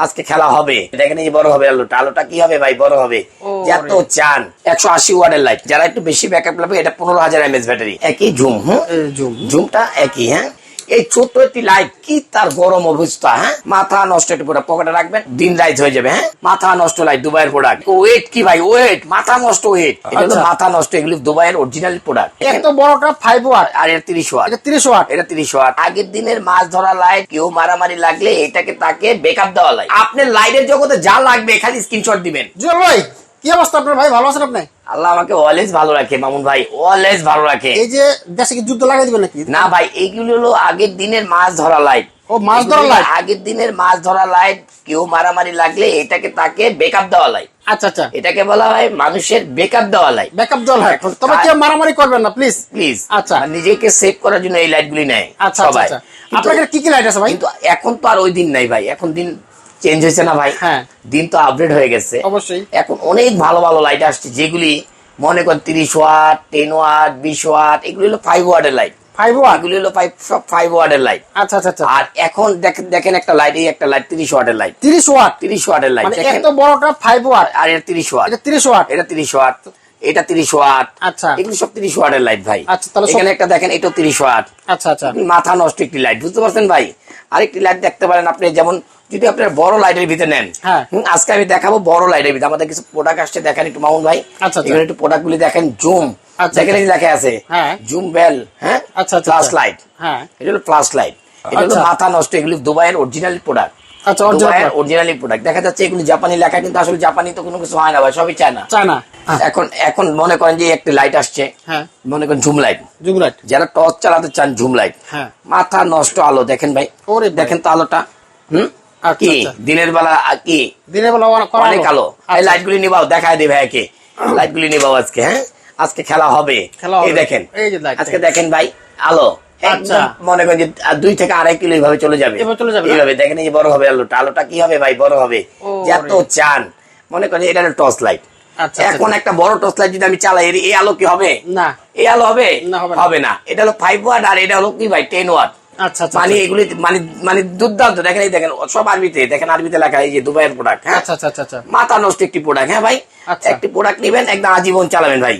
আজকে খেলা হবে। দেখেন এই বড় হবে আলোটা। আলোটা কি হবে ভাই? বড় হবে। এত চান একশো আশি ওয়ার্ডের লাইট যারা একটু বেশি ব্যাকআপ লাগবে এটা পনেরো হাজার এমএস ব্যাটারি একই ঝুম হুম? ঝুমটা একই হ্যাঁ? এই ছোট্ট একটি লাইট কি তার গরম অবস্থা হ্যাঁ? মাথা নষ্ট একটু পুরো পকেটে রাখবেন দিন রাইত হয়ে যাবে হ্যাঁ? মাথা নষ্ট লাইট দুবাইয়ের প্রোডাক্ট ওয়েট কি ভাই? ওয়েট মাথা নষ্ট ওয়েট এটা আচ্ছা। মাথা নষ্ট এগুলো দুবাইয়ের অরিজিনাল প্রোডাক্ট এত বড়টা ফাইভ ওয়াট আর এর তিরিশ ওয়াট এটা তিরিশ ওয়াট এটা তিরিশ ওয়াট আগের দিনের মাছ ধরা লাইট কেউ মারামারি লাগলে এটাকে তাকে বেকআপ দেওয়া লাইট আপনার লাইটের জগতে যা লাগবে খালি স্ক্রিনশট দিবেন। ভাই কি অবস্থা আপনার ভাই? ভালো আছেন আপনি? আল্লাহ আমাকে অলওয়েজ ভালো রাখে মামুন ভাই অলওয়েজ ভালো রাখে। এই যে দেশে কি যুদ্ধ লাগাই দিবেন নাকি? না ভাই এইগুলো হলো আগের দিনের মাছ ধরা লাইট ও, মাছ ধরা light? আগের দিনের মাছ ধরা লাইট কেউ মারামারি লাগলে এটাকে তাকে বেকআপ দেওয়া লাইট আচ্ছা আচ্ছা। এটাকে বলা হয় মানুষের বেকআপ দেওয়া লাইট ব্যাকআপ জল হয়। এখন তবে কেউ মারামারি করবেন না প্লিজ প্লিজ আচ্ছা। নিজেকে সেভ করার জন্য এই লাইট গুলি নেয় আচ্ছা আচ্ছা আচ্ছা। আপনার কি কি লাইট আছে ভাই? কিন্তু এখন তো আর ওই দিন নাই ভাই এখন দিন চেঞ্জ হয়েছে না ভাই? হ্যাঁ। দিন তো আপডেট হয়ে গেছে। অবশ্যই। এখন অনেক ভালো ভালো লাইট আসছে যেগুলি মনে করেন তিরিশ ওয়াট টেন ওয়াট বিশ ওয়াট এগুলি হলো ফাইভ ওয়াটের লাইট ফাইভ ওয়াট এগুলি হলো ফাইভ সব ফাইভ ওয়াটের লাইট আচ্ছা আচ্ছা আচ্ছা। আর এখন দেখেন দেখেন একটা লাইট এই একটা লাইট তিরিশ ওয়াটের লাইট তিরিশ ওয়াট? তিরিশ ওয়াটের লাইট মানে এত বড়টা ফাইভ ওয়াট আর এটা তিরিশ ওয়াট। এটা তিরিশ ওয়াট? এটা তিরিশ ওয়াট। এটা তিরিশ ওয়াট। আচ্ছা। এগুলো সব তিরিশ ওয়াটের লাইট ভাই। আচ্ছা, তাহলে এখানে একটা দেখেন এটা তিরিশ ওয়াট। আচ্ছা আচ্ছা। মাথা নষ্ট একটি লাইট বুঝতে পারছেন ভাই? আরেকটি লাইট দেখতে পারেন আপনি যেমন যদি আপনার বড় লাইটের ভিতরে নেন হ্যাঁ। আজকে আমি দেখাবো বড় লাইটের ভিতরে। আমাদের কিছু প্রোডাক্ট আসছে দেখেন একটু মামুন ভাই। আচ্ছা, আচ্ছা। এখানে একটু প্রোডাক্ট গুলি দেখেন জুম আচ্ছা, দেখেন লেখা আছে হ্যাঁ। জুম বেল হ্যাঁ? আচ্ছা, ফ্লাশ। লাইট হ্যাঁ। এটা হলো ফ্লাশ লাইট এটা হলো। মাথা নষ্ট এগুলি দুবাইয়ের অরিজিনাল প্রোডাক্ট আচ্ছা। অরিজিনালি প্রোডাক্ট দেখা যাচ্ছে এগুলি জাপানি লেখা কিন্তু আসলে জাপানি তো কোনো কিছু হয় না ভাই সবই চায় না চায়না এখন এখন মনে করেন যে একটি লাইট আসছে। হ্যাঁ। মনে করেন ঝুম লাইট জুম লাইট যারা টর্চ চালাতে চান ঝুম লাইট হ্যাঁ। মাথা নষ্ট আলো দেখেন ভাই। ওরে দেখেন তো আলোটা। হুম? কি? আচ্ছা। দিনের বেলা কি? দিনের বেলা অনেক আলো এই আচ্ছা। লাইট গুলি নিবাও দেখায় দিবে একে লাইট গুলি নিবাও আজকে হ্যাঁ? আজকে খেলা হবে। এই দেখেন। এই। আজকে দেখেন ভাই আলো। আচ্ছা। মনে করেন যে দুই থেকে আড়াই কিলো এইভাবে চলে যাবে। চলে যাবে এইভাবে দেখেন এই বড় হবে আলোটা। আলোটা কি হবে ভাই? বড় হবে। যত চান। মনে করেন এটা হলো টর্চ লাইট আচ্ছা, এখন আচ্ছা। একটা বড় টর্চ লাইট যদি আমি চালাই এই আলো কি হবে? না। এই আলো হবে? না, হবে না। হবে না। এটা হলো ফাইভ ওয়াট আর এটা হলো কি ভাই? টেন ওয়াট আচ্ছা মানে এগুলি মানে মানে দুর্দান্ত। দেখেন এই দেখেন সব আরবিতে দেখেন আরবিতে লেখা এই যে দুবাইয়ের প্রোডাক্ট হ্যাঁ? আচ্ছা আচ্ছা আচ্ছা আচ্ছা। মাথা নষ্ট একটি প্রোডাক্ট হ্যাঁ ভাই। একটি প্রোডাক্ট নেবেন একদম আজীবন চালাবেন ভাই।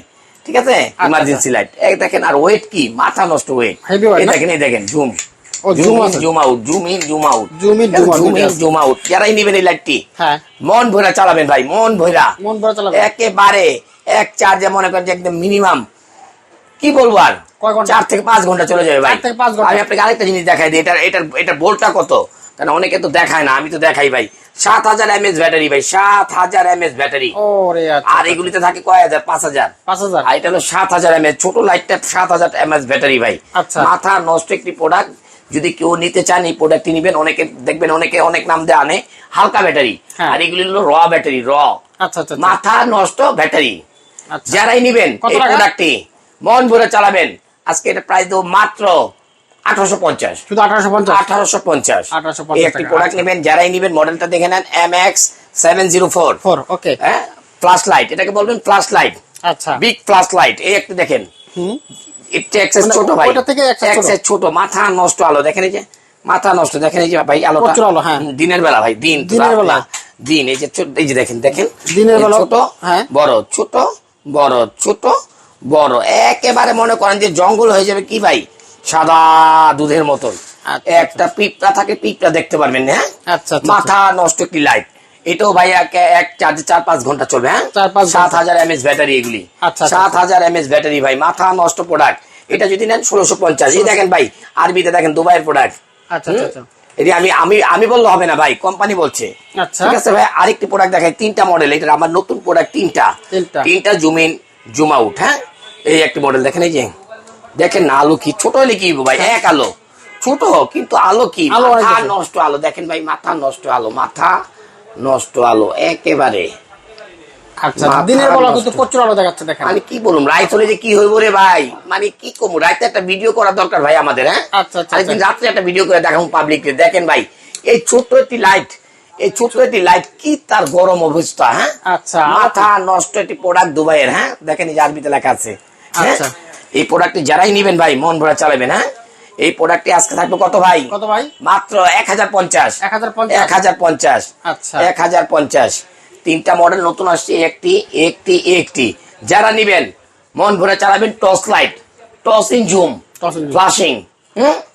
ঠিক আছে? ইমার্জেন্সি লাইট দেখেন আর ওয়েট কি? মাথা নষ্ট ওয়েট এই দেখেন এই দেখেন। জুম যারাই নেবেন এই লাইটটি হ্যাঁ। মন ভরা চালাবেন ভাই মন ভরা। মন বড় চালাবে একেবারে এক চার্জে মনে করেন যে একদম মিনিমাম কি বলব আর? চার থেকে পাঁচ ঘণ্টা চলে যাবে ভাই। আমি আপনাকে আরেকটা জিনিস দেখাই দিই এটার এটার এটার বোল্টটা কত? কারণ অনেকে তো দেখায় না আমি তো দেখাই ভাই। সাত হাজার এমএস ব্যাটারি ভাই সাত হাজার এমএস ব্যাটারি। আচ্ছা। আর এগুলিতে থাকে কয় হাজার? পাঁচ হাজার। পাঁচ হাজার। আর এটা হলো সাত হাজার এমএস ছোট লাইটটা সাত হাজার এমএস ব্যাটারি ভাই। আচ্ছা। মাথা নষ্ট একটি প্রোডাক্ট যদি কেউ নিতে চান এই প্রোডাক্টটি নিবেন অনেকে দেখবেন অনেকে অনেক নাম দিয়ে আনে হালকা ব্যাটারি। হ্যাঁ। আর এগুলি হলো র ব্যাটারি র আচ্ছা আচ্ছা আচ্ছা। মাথা নষ্ট ব্যাটারি। আচ্ছা। যারাই নিবেন এই? প্রোডাক্টটি মন ভরে চালাবেন। আজকে এটা প্রাইস দেবো মাত্র আঠারোশো পঞ্চাশ। শুধু আঠারোশো পঞ্চাশ? আঠারোশো পঞ্চাশ। 1850 এই একটি প্রোডাক্ট আচ্ছা। নেবেন যারাই নিবেন মডেলটা দেখে নেন M X seven zero four four okay হ্যাঁ? ফ্লাশ লাইট এটাকে বলবেন ফ্লাশ লাইট আচ্ছা। বিগ ফ্লাশ লাইট এই একটু দেখেন। মানে ছোট ভাই। ছোট। মাথা নষ্ট আলো দেখেন এই যে মাথা নষ্ট দেখেন এই যে ভাই আলোটা। আলো, হ্যাঁ। দিনের বেলা ভাই দিন দিনের বেলা। দিন এই যে এই যে দেখেন দেখেন। দিনের বেলা, ছোট হ্যাঁ। বড় ছোট বড় ছোট বড় একেবারে মনে করেন যে জঙ্গল হয়ে যাবে কি ভাই? সাদা দুধের মতন আচ্ছা, একটা পিঁপড়া থাকে পিঁপড়া দেখতে পারবেন হ্যাঁ? আচ্ছা, আচ্ছা, মাথা নষ্ট কি লাইট এটাও ভাই এক চার্জে চার পাঁচ ঘণ্টা চলবে হ্যাঁ? সাত। হাজার এমএস ব্যাটারি এগুলি। আচ্ছা, আচ্ছা। সাত হাজার এমএস ব্যাটারি ভাই মাথা নষ্ট প্রোডাক্ট এটা যদি নেন ষোলোশো পঞ্চাশ। এই দেখেন ভাই আরবিতে দেখেন দুবাইয়ের প্রোডাক্ট আচ্ছা আচ্ছা আচ্ছা। এটি আমি আমি আমি বললে হবে না ভাই কোম্পানি বলছে। আচ্ছা। ঠিক আছে ভাই আরেকটি প্রোডাক্ট দেখাই তিনটা মডেল এটা আমার নতুন প্রোডাক্ট তিনটা। তিনটা। তিনটা জুম ইন জুম আউট হ্যাঁ? এই একটি মডেল দেখেন এই যে। দেখেন না আলো কি? ছোট হলে কি ভাই? এক আলো। ছোট কিন্তু আলো কি? মাথা নষ্ট আলো। দেখেন ভাই মাথা নষ্ট আলো মাথা নষ্ট আলো একেবারে। আচ্ছা মাথা দিনের বেলা নষ্ট। কিন্তু প্রচুর আলো দেখাচ্ছে দেখেন। মানে কি বলুম রাইত হলে যে কি হইব রে ভাই? মানে কি কমু? রাইতে একটা ভিডিও করা দরকার ভাই আমাদের হ্যাঁ? আচ্ছা, আচ্ছা, আচ্ছা। রাত্রে একটা ভিডিও করে দেখাবো দেখেন ভাই এই ছোট্ট একটি লাইট এই ছোট্ট একটি লাইট কি তার গরম অবস্থা হ্যাঁ? আচ্ছা। মাথা নষ্ট একটি প্রোডাক্ট দুবাইয়ের হ্যাঁ? দেখেন এই আরবিতে লেখা আছে? আচ্ছা। এই প্রোডাক্টটি যারাই নিবেন ভাই মন ভরা চালাবেন হ্যাঁ? এই প্রোডাক্টটি আজকে থাকবে কত ভাই? কত ভাই? মাত্র এক হাজার পঞ্চাশ। এক হাজার পঞ্চাশ। এক হাজার পঞ্চাশ। আচ্ছা। এক হাজার পঞ্চাশ। তিনটা মডেল নতুন আসছে একটি একটি একটি। যারা নিবেন মন ভরে চালাবেন torch light in zoom. Flashing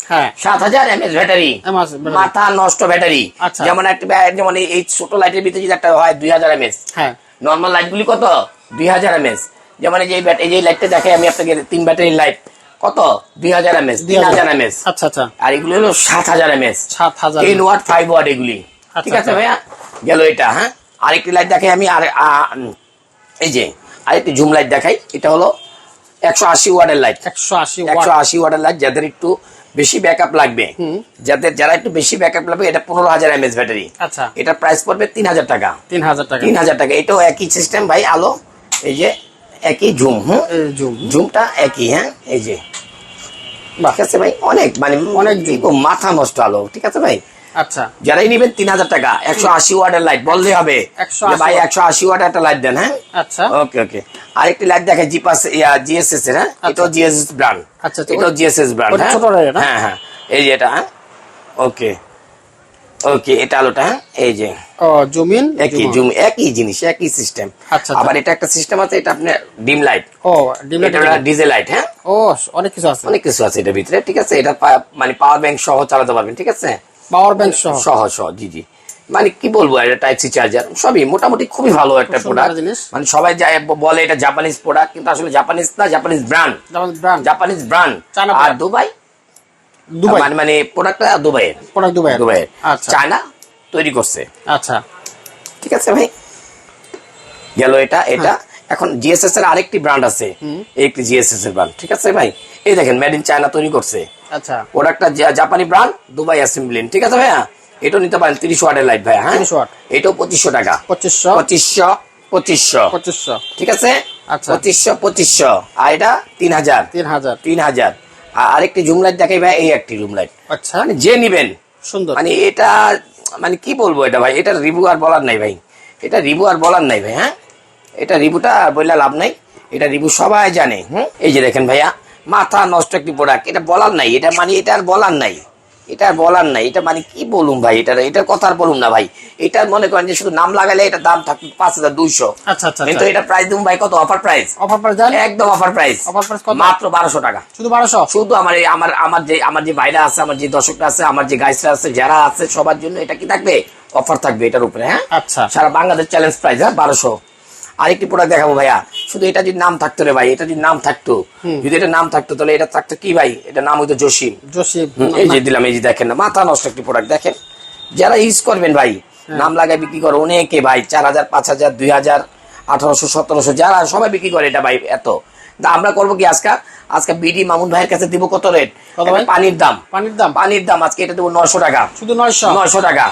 হ্যাঁ। সাত হাজার এমএস ব্যাটারি মাথা নষ্ট ব্যাটারি। আচ্ছা। যেমন একটা যেমন এই- ছোট লাইটের ভিতরে যদি একটা হয় দুই হাজার এমএস। হ্যাঁ। নর্মাল লাইট গুলি কত? দুই হাজার এমএস। যেমন এই যে এই যে লাইটটা দেখে আমি আপনাকে তিন ব্যাটারির লাইট কত? দুই হাজার এমএস তিন হাজার এমএস আচ্ছা আচ্ছা। আর এগুলো হলো সাত হাজার এমএস সাত হাজার টেন ওয়াট ফাইভ ওয়াট এগুলি। আচ্ছা, ঠিক আছে আচ্ছা। ভাইয়া? গেল এটা হ্যাঁ? আরেকটি লাইট দেখাই আমি আর এই যে আরেকটি জুম লাইট দেখাই। এটা হলো একশো আশি ওয়াটের লাইট একশো আশি একশো আশি ওয়াটের লাইট যাদের একটু বেশি ব্যাকআপ লাগবে। যাদের যারা একটু বেশি ব্যাকআপ লাগবে এটা পনেরো হাজার এমএস ব্যাটারি আচ্ছা। এটা প্রাইস পড়বে তিন হাজার টাকা। তিন হাজার টাকা। তিন হাজার টাকা। এটাও একই সিস্টেম ভাই আলো। এই যে একই জুম হুম? জুমটা একই হ্যাঁ? এই যে। ঠিক আছে ভাই অনেক মানে অনেক মাথা নষ্ট আলো ঠিক আছে ভাই? আচ্ছা। যারাই নিবেন তিন হাজার টাকা একশো আশি ওয়াটের লাইট বললে হবে। 180 ভাই একশো আশি একটা লাইট দেন হ্যাঁ? আচ্ছা। ওকে ওকে আরেকটি লাইট দেখে জিপাস জিএসএস এর হ্যাঁ? এটাও জিএসএস ব্র্যান্ড আচ্ছা, তো এটাও জিএসএস ব্র্যান্ড ওটা হ্যাঁ? হ্যাঁ এই যে এটা হ্যাঁ? ওকে ওকে এটা আলোটা হ্যাঁ? এই যে। জুমিন একই জুম। একই জিনিস একই সিস্টেম আচ্ছা, আবার এটা একটা সিস্টেম আছে এটা আপনার ডিম লাইট ও ডিমলাইট এটা ডিজেল লাইট হ্যাঁ? ও অনেক কিছু আছে। অনেক কিছু আছে এটার ভিতরে ঠিক আছে? এটা মানে পাওয়ার ব্যাংক সহ চালাতে পারবেন ঠিক আছে? পাওয়ার ব্যাংক সহ। সহ সহ জি জি। মানে কি বলব এটা টাইপ সি চার্জার সবই মোটামুটি খুবই ভালো একটা প্রোডাক্ট। মানে সবাই যায় বলে এটা জাপানিজ প্রোডাক্ট কিন্তু আসলে জাপানিজ না জাপানিজ ব্র্যান্ড জাপানিজ ব্র্যান্ড আর দুবাই দুবাই মানে মানে প্রোডাক্টটা দুবাইয়ের প্রোডাক্ট দুবাই দুবাইয়ের আচ্ছা। চায়না তৈরি করছে। আচ্ছা। ঠিক আছে ভাই? গেল এটা এটা। এখন জিএসএস এর আরেকটি ব্র্যান্ড আছে। একটি জিএসএস এর ব্র্যান্ড ঠিক আছে ভাই? এই দেখেন মেড ইন চায়না তৈরি করছে। আচ্ছা। প্রোডাক্টটা জাপানি ব্র্যান্ড দুবাই অ্যাসেম্বলি ঠিক আছে ভাইয়া? এটাও নিতে পারেন তিরিশ ওয়াটের লাইট ভাইয়া হ্যাঁ? 30 ওয়াট। এটাও পঁচিশশো টাকা। পঁচিশশো। পঁচিশশো পঁচিশশো। পঁচিশশো। ঠিক আছে? আচ্ছা। পঁচিশশো পঁচিশশো। আর এটা তিন হাজার। তিন হাজার। তিন হাজার। আর আরেকটি জুম লাইট দেখাই ভাই এই একটি রুম লাইট আচ্ছা। মানে যে নিবেন। সুন্দর। মানে এটা মানে কি বলব এটা ভাই? এটা রিভু আর বলার নাই ভাই। এটা রিভু আর বলার নাই ভাই হ্যাঁ? এটা রিভুটা আর বললে লাভ নাই। এটা রিভু সবাই জানে, হুম? এই যে দেখেন ভাইয়া, মাথা নষ্ট একটি প্রোডাক্ট এটা বলার নাই, এটা মানে এটা আর বলার নাই। এটা বলার নাই এটা মানে কি বলুম ভাই এটা এটার কথা আর বলুম না ভাই। এটা মনে করেন যে শুধু নাম লাগালে এটা দাম থাকবে পাঁচ হাজার দুইশো। আচ্ছা আচ্ছা কিন্তু এটা প্রাইস দিন ভাই কত? অফার প্রাইস অফার প্রাইস একদম অফার প্রাইস price কত? মাত্র বারোশো টাকা। শুধু বারোশো? শুধু আমার এই- আমার আমার যে আমার যে ভাইরা আছে আমার যে দর্শকরা আছে আমার যে গাইসরা আছে যারা আছে সবার জন্য এটা কি থাকবে? অফার থাকবে এটার উপরে হ্যাঁ? আচ্ছা। সারা বাংলাদেশ চ্যালেঞ্জ প্রাইস হ্যাঁ? বারোশো। আরেকটি প্রোডাক্ট দেখাবো ভাইয়া। শুধু এটা যদি নাম থাকতো রে ভাই এটা যদি নাম থাকতো যদি এটা নাম থাকতো তাহলে এটা থাকতো কি ভাই? এটা নাম হইতো জসিম। জোশি হুম, এই যে দিলাম এই যে দেখেন না মাথা নষ্ট একটি প্রোডাক্ট দেখেন। যারা ইউজ করবেন ভাই নাম লাগায় বিক্রি করে অনেকে ভাই চার হাজার পাঁচ হাজার দুই হাজার আঠারোশো সতেরোশো যারা সবাই বিক্রি করে এটা ভাই এত। আমরা করব কি আজকে? আজকে বিডি মামুন ভাইয়ের কাছে দিব কত রেট ভাই? পানির দাম। পানির দাম? পানির দাম আজকে এটা দেবো নয়শো টাকা। শুধু নয়শো? নয়শো টাকা।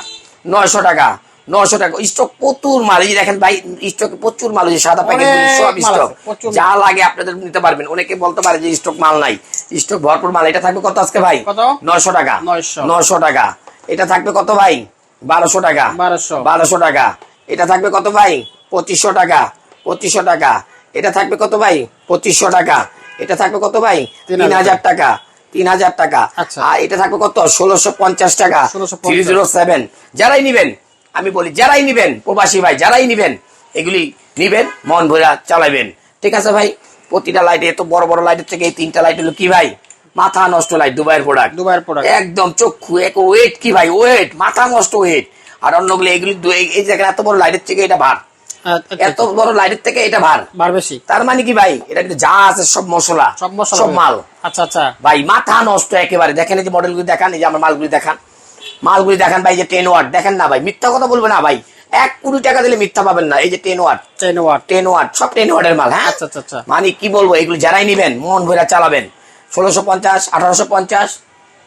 নয়শো টাকা। নয়শো টাকা। স্টক প্রচুর মাল এই দেখেন ভাই স্টক প্রচুর মাল যে সাদা প্যাকেট সব স্টক যা লাগে আপনাদের নিতে পারবেন। অনেকে বলতে পারে যে স্টক মাল নাই। স্টক ভরপুর মাল এটা থাকবে কত আজকে ভাই? নয়শো টাকা। 900 নয়শো টাকা। এটা থাকবে কত ভাই? বারোশো টাকা। বারোশো। টাকা। এটা থাকবে কত ভাই? পঁচিশশো টাকা। পঁচিশশো টাকা। এটা থাকবে কত ভাই? পঁচিশশো টাকা। এটা থাকবে কত ভাই? তিন হাজার টাকা। তিন হাজার টাকা। আচ্ছা। আর এটা থাকবে কত? ষোলোশো পঞ্চাশ টাকা। 1650 থ্রি জিরো সেভেন যারাই নিবেন আমি বলি যারাই নিবেন প্রবাসী ভাই যারাই নিবেন এগুলি নিবেন মন ভরা চালাবেন। ঠিক আছে ভাই? প্রতিটা লাইটে এত বড় বড় লাইটের থেকে এই তিনটা লাইট হলো কি ভাই? মাথা নষ্ট লাইট দুবাইয়ের প্রোডাক্ট দুবাইয়ের প্রোডাক্ট একদম চক্ষু এক ওয়েট কি ভাই? ওয়েট মাথা নষ্ট ওয়েট আর অন্যগুলো এগুলি এই- জায়গায় এত বড় লাইটের থেকে এটা ভার। এত বড় লাইটের থেকে এটা ভার। বার বেশি। তার মানে কি ভাই? এটা কিন্তু যা আছে সব মশলা সব মশলা সব মাল। আচ্ছা আচ্ছা। ভাই মাথা নষ্ট একেবারে। দেখেন এই যে মডেলগুলি দেখান এই যে আমার মালগুলি দেখান। মালগুলি দেখেন ভাই যে টেন ওয়াট দেখেন না ভাই মিথ্যা কথা বলবে না ভাই। এক কোটি টাকা দিলে মিথ্যা পাবেন না এই যে ten watt ten watt ten watt সব টেন ওয়াটের মাল হ্যাঁ? আচ্ছা আচ্ছা আচ্ছা। মানে কি বলব এগুলো যারাই নিবেন মন ভরে চালাবেন। ষোলোশো পঞ্চাশ আঠারোশো পঞ্চাশ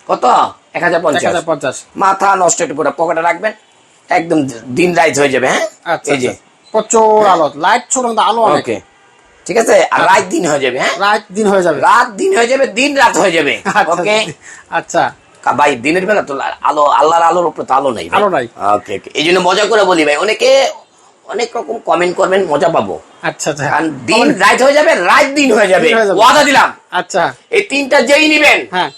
কত? এক হাজার পঞ্চাশ। পঞ্চাশ। মাথা নষ্ট একটু পুরো পকেটে রাখবেন একদম দিন রাইজ হয়ে যাবে হ্যাঁ? আচ্ছা এই যে। আচ্ছা। প্রচুর আলো লাইট ছোট আলো ওকে ঠিক আছে? আর রাত দিন হয়ে যাবে হ্যাঁ? রাত দিন হয়ে যাবে। রাত দিন হয়ে যাবে দিন রাত হয়ে যাবে। আচ্ছা, ওকে আচ্ছা। ভাই দিনের বেলা তো আলো আল্লাহর আলোর উপরে তো আলো নাই আলো নাই। ওকে এই জন্য মজা করে বলি ভাই অনেকে অনেক রকম কমেন্ট করবেন মজা পাবো। আচ্ছা আচ্ছা। দিন রাত হয়ে যাবে রাত দিন হয়ে যাবে। ওয়াদা দিলাম। আচ্ছা। এই তিনটা যেই নিবেন হ্যাঁ।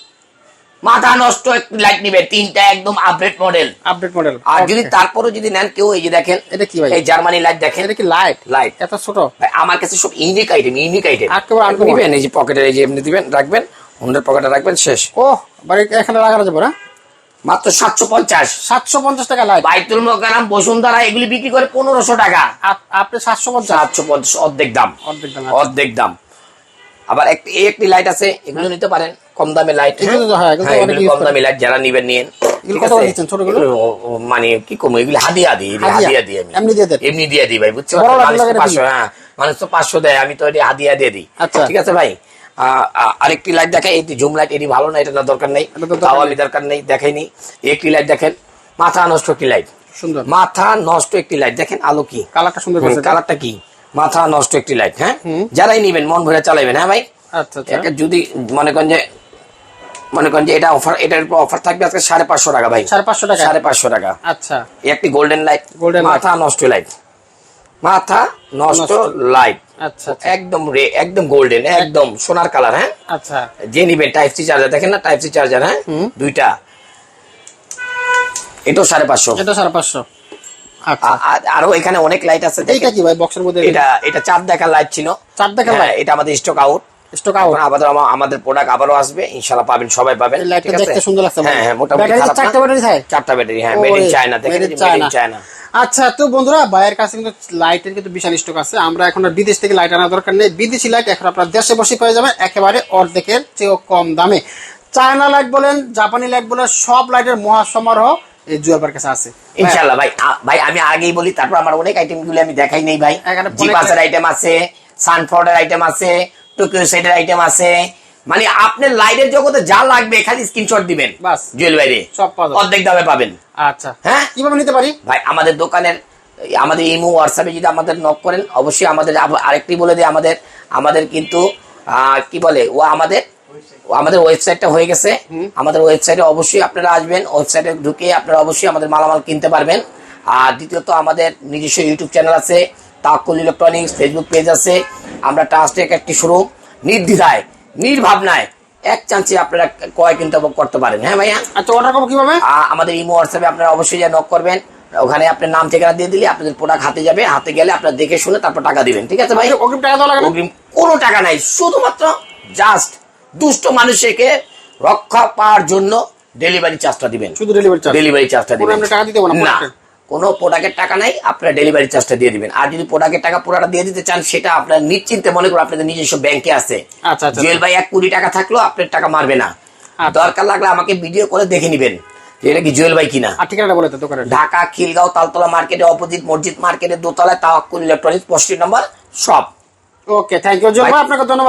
মাথা নষ্ট একটি লাইট নিবেন তিনটা একদম আপডেট মডেল আপডেট মডেল আর যদি তারপরে যদি নেন কেউ এই যে দেখেন এটা কি ভাই? এই জার্মানি লাইট দেখেন। এটা কি লাইট লাইট এত ছোট? ভাই আমার কাছে সব unique item unique item uncommon। নিবেন এই যে পকেটে এই যে এমনি দিবেন রাখবেন হুন্ডের পকেটে রাখবেন শেষ। ও এখানে লাগানো যাবে না? মাত্র সাতশো পঞ্চাশ। সাতশো পঞ্চাশ টাকা লাইট বাইতুল মোকারাম বসুন্ধরা এগুলি বিক্রি করে পনেরোশো টাকা। আপনি সাতশো পঞ্চাশ? সাতশো পঞ্চাশ অর্ধেক দাম। অর্ধেক দাম অর্ধেক দাম। আবার একটি এই একটি লাইট আছে এগুলো নিতে পারেন কম দামে লাইট। হ্যাঁ, কম। দামি লাইট যারা নিবেন নিয়েন। মানে কি কম এগুলি হাদিয়া দিই হাদিয়া? দিই আমি। এমনি দিয়ে দিই ভাই বুঝছ মানুষ তো পাঁচশো হ্যাঁ মানুষ তো পাঁচশো দেয় আমি তো হাদিয়া দিয়ে দিই। আচ্ছা। ঠিক আছে ভাই? আরেকটি লাইট দেখেন এটি জুম লাইট এটি ভালো না এটা না দরকার নেই। এটা তো দরকার নেই। দেখাইনি একটি লাইট দেখেন মাথা নষ্ট একটি লাইট সুন্দর। মাথা নষ্ট একটি লাইট দেখেন আলো কি? কালারটা সুন্দর কালারটা কি? মাথা নষ্ট একটি লাইট হ্যাঁ? যারাই নিবেন মন ভরে চালাবেন হ্যাঁ ভাই? আচ্ছা আচ্ছা। যদি মনে করেন যে মনে করেন যে এটা অফার এটার উপর অফার থাকবে আজকে সাড়ে পাঁচশো টাকা ভাই। সাড়ে পাঁচশো টাকা? সাড়ে পাঁচশো টাকা। আচ্ছা। একটি গোল্ডেন লাইট light। মাথা নষ্ট লাইট মাথা নষ্ট। লাইট আচ্ছা আচ্ছা। একদম রে একদম গোল্ডেন একদম সোনার কালার হ্যাঁ? আচ্ছা। যে নিবেন টাইপ সি চার্জার দেখেন না? টাইপ সি চার্জার হ্যাঁ? দুইটা। এটাও সাড়ে পাঁচশো। এটা সাড়ে পাঁচশো। আচ্ছা। আরও এখানে অনেক লাইট আছে কি ভাই বক্সের মধ্যে এটা এটা চার দেখার লাইট ছিল। চার দেখার হ্যাঁ, light? এটা আমাদের স্টক আউট স্টক আউট আবার আমাদের প্রোডাক্ট আবারও আসবে। ইনশাল্লাহ পাবেন সবাই পাবেন লাইটটা দেখতে সুন্দর লাগছে হ্যাঁ হ্যাঁ মোটামুটি চারটা ব্যাটারি চারটা ব্যাটারি হ্যাঁ মেড ইন চায়না দেখেন মেড ইন চায়না আচ্ছা তো বন্ধুরা ভাইয়ের কাছে কিন্তু লাইটের কিন্তু বিশাল স্টক আছে। আমরা এখন আর বিদেশ থেকে লাইট আনার দরকার নেই। বিদেশি লাইট এখন আপনার দেশে বসে পেয়ে যাবেন একেবারে অর্ধেকের চেয়েও কম দামে। চায়না লাইট বলেন জাপানি লাইট বলেন সব লাইটের মহাসমারোহ এই জুয়েলবার কাছে আছে। ইনশাল্লাহ ভাই ভাই আমি আগেই বলি তারপর আমার অনেক আইটেমগুলো আমি দেখাই নেই ভাই। এখানে জিপাসের আইটেম আছে সানফোর্ডের আইটেম আছে টোকিও সেটের আইটেম আছে মানে আপনার লাইটের জগতে যা লাগবে খালি স্ক্রিনশট দিবেন। বাস। জুয়েল বাইরে সব অর্ধেক দামে পাবেন। আচ্ছা। হ্যাঁ? কীভাবে নিতে পারি? ভাই আমাদের দোকানের আমাদের ইমো হোয়াটসঅ্যাপে যদি আমাদের নক করেন অবশ্যই আমাদের আরেকটি বলে দিই আমাদের আমাদের কিন্তু কি বলে ও আমাদের ও আমাদের ওয়েবসাইটটা হয়ে গেছে। আমাদের ওয়েবসাইটে অবশ্যই আপনারা আসবেন ওয়েবসাইটে ঢুকে আপনারা অবশ্যই আমাদের মালামাল কিনতে পারবেন। আর দ্বিতীয়ত আমাদের নিজস্ব ইউটিউব চ্যানেল আছে তাকুল ইলেকট্রনিক্স ফেসবুক পেজ আছে। আমরা ট্রাস্টেক একটি শুরু নির্দ্বিধায় নির্ভাবনায় এক চান্সে আপনারা ক্রয় কিনতে করতে পারেন। হ্যাঁ ভাইয়া? আচ্ছা অর্ডার করব কীভাবে? আমাদের ইমো হোয়াটসঅ্যাপে আপনারা অবশ্যই যা নক করবেন। ওখানে আপনার নাম ঠিকানা দিয়ে দিলে আপনাদের প্রোডাক্ট হাতে যাবে। হাতে গেলে আপনারা দেখে শুনে তারপর টাকা দিবেন। ঠিক আছে ভাই? অগ্রিম টাকা দেওয়া লাগে অগ্রিম কোনো টাকা নাই। শুধুমাত্র জাস্ট দুষ্ট মানুষকে রক্ষা পাওয়ার জন্য ডেলিভারি চার্জটা দিবেন। শুধু ডেলিভারি চার্জ ডেলিভারি চার্জটা দিবেন। আমরা টাকা দিতে না? কোনো প্রোডাক্টের টাকা নাই আপনারা ডেলিভারি চার্জটা দিয়ে দিবেন। আর যদি প্রোডাক্টের টাকা পুরোটা দিয়ে দিতে চান সেটা আপনার নিশ্চিন্তে মনে করুন আপনাদের নিজস্ব ব্যাংকে আছে। আচ্ছা, আচ্ছা। জুয়েল ভাই এক কোটি টাকা থাকলেও আপনার টাকা মারবে না। আচ্ছা। দরকার লাগলে আমাকে ভিডিও করে দেখে নিবেন এটা কি জুয়েল ভাই কিনা। ঠিকানাটা বলে ঢাকা খিলগাঁও তালতলা মার্কেটে অপোজিট মসজিদ মার্কেটের দোতলায় তাওয়াক্কুল ইলেকট্রনিক্স পঁচিশ নম্বর সব। ওকে থ্যাংক ইউ জয় ভাই আপনাকে ধন্যবাদ।